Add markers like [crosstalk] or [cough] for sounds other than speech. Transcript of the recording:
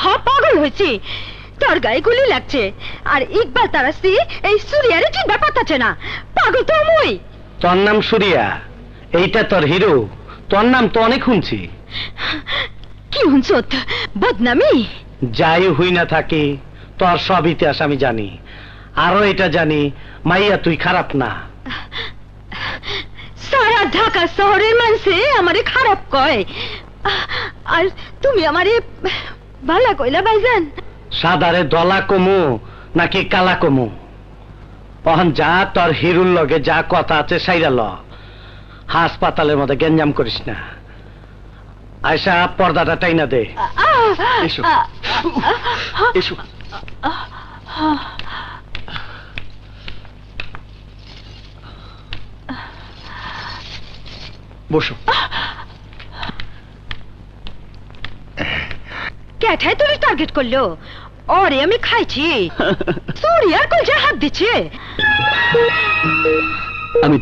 মহা পাগল হয়েছি। তোর গায়ে গুলি লাগছে আর ইকবাল তারা স্ত্রী এই সুরিয়ারে চিনবা পাতাছে না। পাগল তো মুই। তোর নাম সুরিয়া এইটা তোর হিরো। তোর নাম তো অনেক শুনছি। কি হুনছত বদনামি? যাই হই না থাকি তোর সব ইতিহাস আমি জানি। আরও এটা জানি মাইয়া তুই খারাপ না। সারা ঢাকা শহরের মানুষে আমারে খারাপ কয়। আর তুমি আমারে ভালা কইলা ভাইজান সাদারে দলা কমু নাকি কালা কমু? অহন যা তোর হিরুর লগে যা কথা আছে সাইরা ল। হাসপাতালের মধ্যে গেঞ্জাম করিস না। আয়সা পর্দাটা টাইনা দে। এসো। এসো। বসো। ক্যাঠায় তুলি টার্গেট করল। ওরে আমি খাইছি। [laughs] সুরিয়ার যা হাত দিচ্ছে। আমি